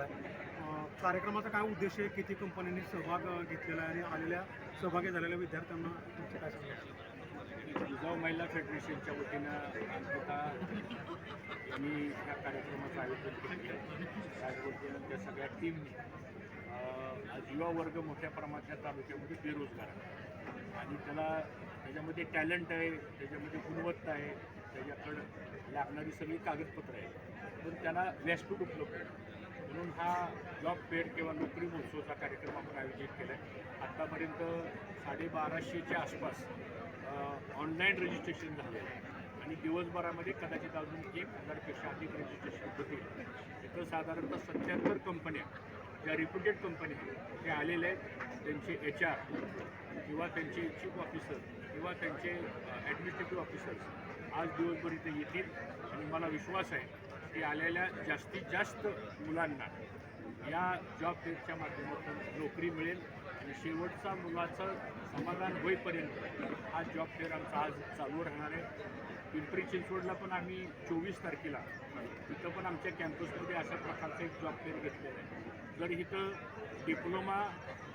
झालेला आहे कार्यक्रमाचा काय उद्देश आहे? किती कंपन्यांनी सहभाग घेतलेला आहे आणि आलेल्या सहभागी झालेल्या विद्यार्थ्यांना तुमचे काय सांगायचं जिजाऊ महिला फेडरेशनच्या वतीनं अंकिता यांनी या कार्यक्रमाचं आयोजन केलेलं आहे. त्या सगळ्या टीम आज युवा वर्ग मोठ्या प्रमाणात तालुक्यामध्ये बेरोजगार आहे. आणि त्याला त्याच्यामध्ये टॅलेंट आहे त्याच्यामध्ये गुणवत्ता आहे त्याच्याकडं लागणारी सगळी कागदपत्रं आहेत. पण त्याला व्यासपीठ उपलब्ध आहे. म्हणून हा जॉब पेड किंवा नोकरी महोत्सवचा कार्यक्रम आपण आयोजित केला आहे आत्तापर्यंत साडेबाराशेच्या आसपास ऑनलाईन रजिस्ट्रेशन झालेलं आहे. आणि दिवसभरामध्ये कदाचित अजून एक हजारपेक्षा अधिक रजिस्ट्रेशन होतील. इथं साधारणतः सत्याहत्तर कंपन्या ज्या रिप्युटेड कंपन्या आहेत त्या आलेल्या आहेत. त्यांचे एच आर किंवा त्यांचे चीफ ऑफिसर किंवा त्यांचे ॲडमिनिस्ट्रेटिव्ह ऑफिसर्स आज दिवसभर इथे येतील. आणि मला विश्वास आहे की आलेल्या जास्तीत जास्त मुलांना या जॉब फेअरच्या माध्यमातून नोकरी मिळेल आणि शेवटचा मुलाचं समाधान होईपर्यंत हा जॉब फेअर आमचा आज चालू राहणार आहे. पिंपरी चिंचवडला पण आम्ही चोवीस तारखेला तिथं पण आमच्या कॅम्पसमध्ये अशा प्रकारचं एक जॉब फेअर घेतलेलं आहे. जर इथं डिप्लोमा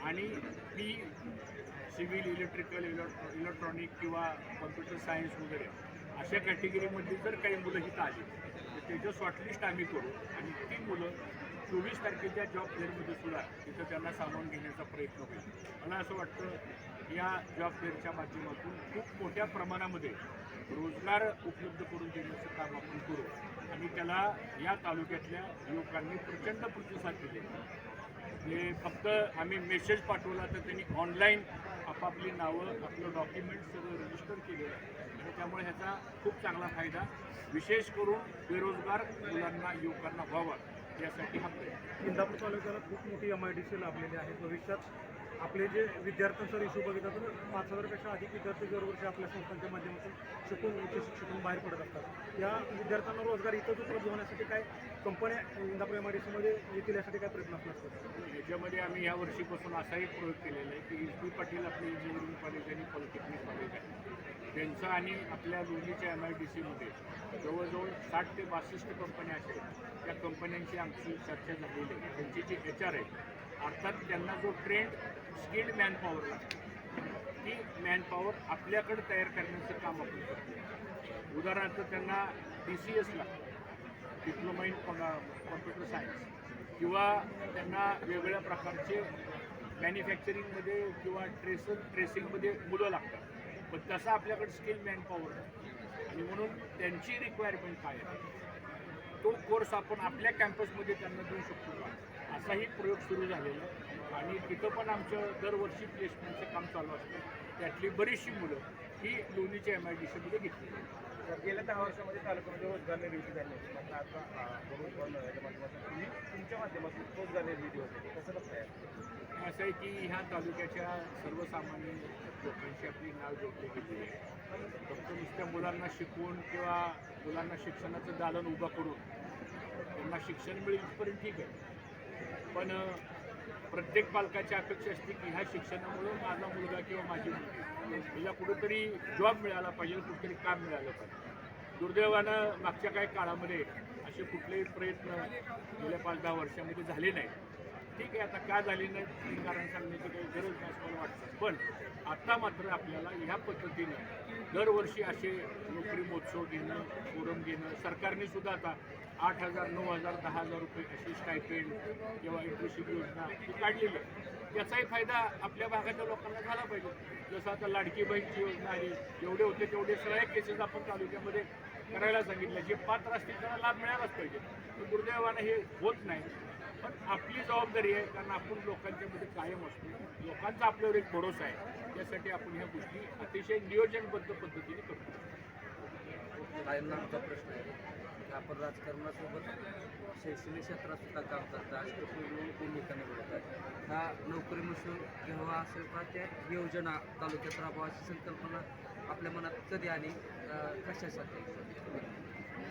आणि P civil electrical electro electronic किंवा कॉम्प्युटर सायन्स वगैरे अशा कॅटेगरीमध्ये जर काही मुलं इथं आली त्याचं शॉर्टलिस्ट आम्ही करू. आणि ती मुलं चोवीस तारखेच्या जॉब फेअरमध्ये सुद्धा तिथं त्यांना सामावून घेण्याचा प्रयत्न होईल. मला असं वाटतं या जॉब फेअरच्या माध्यमातून खूप मोठ्या प्रमाणामध्ये रोजगार उपलब्ध करून देण्याचं काम आपण करू. आणि त्याला या तालुक्यातल्या युवकांनी प्रचंड प्रतिसाद दिले हे फक्त आम्ही मेसेज पाठवला तर त्यांनी ऑनलाईन आपापली नावं आपलं डॉक्युमेंट सगळं रजिस्टर केलेलं आहे. आणि त्यामुळे ह्याचा खूप चांगला फायदा. विशेष करून बेरोजगार मुलांना युवकांना व्हावा. यासाठी हा इंदापूर तालुक्याला खूप मोठी एम आय डी सी लाभलेली आहे. भविष्यात आपले जे विद्यार्थ्यांचा इशू बघितला तर पाच हजारपेक्षा अधिक विद्यार्थी दरवर्षी आपल्या संस्थांच्या माध्यमातून शिकून उच्च शिक्षणातून बाहेर पडत असतात. या विद्यार्थ्यांना रोजगार इथंच उपलब्ध होण्यासाठी काय कंपन्या इंदापूर एम आय डी सीमध्ये येतील यासाठी काय प्रयत्न असतात? याच्यामध्ये आम्ही या वर्षीपासून असाही प्रयोग केलेला आहे की एस पी पाटील आपले इंजिनिअरिंग कॉलेज आणि पॉलिटेक्निक कॉलेज आहे. त्यांचं आणि आपल्या दोन्हीच्या एम आय डी सीमध्ये जवळजवळ साठ ते बासष्ट कंपन्या असेल त्या कंपन्यांची आमची चर्चा झालेली आहे. त्यांची जी एच आर आहे अर्थात त्यांना जो ट्रेंड स्किल्ड मॅनपॉवर लागतो ती मॅनपॉवर आपल्याकडे तयार करण्याचं काम आपण करतो. उदाहरणार्थ त्यांना D C S diploma in computer science किंवा त्यांना वेगवेगळ्या प्रकारचे मॅन्युफॅक्चरिंगमध्ये किंवा ट्रेस ट्रेसिंगमध्ये मुलं लागतात. पण तसं आपल्याकडे स्किल मॅनपॉवर आहे आणि म्हणून त्यांची रिक्वायरमेंट काय आहे? तो कोर्स आपण आपल्या कॅम्पसमध्ये त्यांना देऊ शकतो का? असाही प्रयोग सुरू झालेला आहे. आणि तिथं पण आमचं दरवर्षी प्लेसमेंटचं काम चालू असतं. त्यातली बरीचशी मुलं ही लोणीच्या एम आय डी सीमध्ये घेतली तर गेल्या दहा वर्षामध्ये तालुक्यामध्ये रोजगार निर्मिती झाली होती. मात्र आता अं, बरोबर माध्यमातून तुम्ही तुमच्या माध्यमातून रोजगार निर्मिती होते. कसं बघताय? असं आहे की ह्या तालुक्याच्या सर्वसामान्य लोकांशी आपली नाव जोडली गेली आहे. फक्त नुसत्या मुलांना शिकवून किंवा मुलांना शिक्षणाचं दालन उभं करून त्यांना शिक्षण मिळेल इथपर्यंत ठीक आहे. पण प्रत्येक पालकाची अपेक्षा असते की ह्या शिक्षणामुळं माझा मुलगा किंवा माझी मुलगी हिला कुठंतरी जॉब मिळाला पाहिजे कुठेतरी काम मिळालं पाहिजे. दुर्दैवानं मागच्या काही काळामध्ये असे कुठलेही प्रयत्न गेल्या पाच दहा वर्षामध्ये झाले नाहीत. ठीक आहे आता का झाली नाही? कारण सांगण्याची काही गरज नाही असं मला वाटतं. पण आता मात्र आपल्याला ह्या पद्धतीने दरवर्षी असे नोकरी महोत्सव घेणं फोरम घेणं सरकारने सुद्धा आता आठ हजार नऊ हजार दहा हजार रुपये अशी स्टायपेंड किंवा इंटर्नशिप योजना ही काढलेली आहे. त्याचाही फायदा आपल्या भागाच्या लोकांना झाला पाहिजे. जसं आता लाडकी बहीणची योजना आली जेवढे होते तेवढे सगळ्या केसेस आपण तालुक्यामध्ये करायला सांगितलं. जे पात्र असतील त्यांना लाभ मिळालाच पाहिजे. दुर्दैवानं हे होत नाही. पण आपली जबाबदारी आहे कारण आपण लोकांच्या मध्ये कायम असतो. लोकांचा आपल्यावर एक भरोसा आहे. त्यासाठी आपण ह्या गोष्टी अतिशय नियोजनबद्ध पद्धतीने करतो. ताईंना आमचा प्रश्न आहे. आपण राजकारणासोबत शैक्षणिक क्षेत्रात सुद्धा काम करता भूमिका निवडतात हा नोकरी मसूर घ्यावा असेल का त्या योजना तालुक्यात राबवा अशी संकल्पना आपल्या मनात कधी आली? कशासाठी?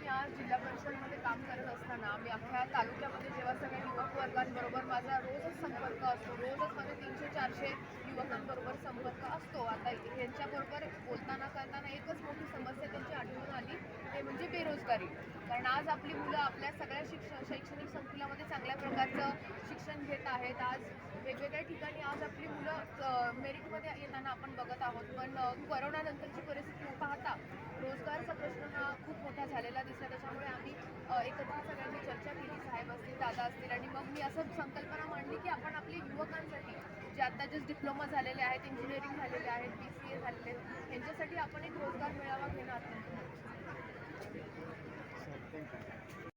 मी आज जिल्हा परिषदमध्ये काम करत असताना मी अख्ख्या तालुक्यामध्ये जेव्हा सगळ्या युवक वर्गांबरोबर माझा रोजच संपर्क असतो रोजच माझे तीनशे चारशे युवकांबरोबर संपर्क असतो. आता यांच्याबरोबर बोलताना करताना एकच मोठी समस्या त्यांची आढळून आली ते म्हणजे बेरोजगारी. कारण आज आपली मुलं आपल्या सगळ्या शिक्षण शैक्षणिक संकुलामध्ये चांगल्या प्रकारचं शिक्षण घेत आहेत. आज वेगवेगळ्या ठिकाणी आज आपली मुलं मेरिटमध्ये येताना आपण बघत आहोत. पण करोनानंतरची परिस्थिती पाहता रोजगारचा प्रश्न हा खूप मोठा झालेला दिसला. त्याच्यामुळे आम्ही एकत्र सगळ्यांनी चर्चा केली. साहेब असतील दादा असतील आणि मग मी असं संकल्पना मांडली की आपण आपल्या युवकांसाठी जे आता जे डिप्लोमा झालेले आहेत इंजिनिअरिंग झालेले आहेत बी सी ए झालेले आहेत यांच्यासाठी आपण एक रोजगार मेळावा घेणं अत्यंत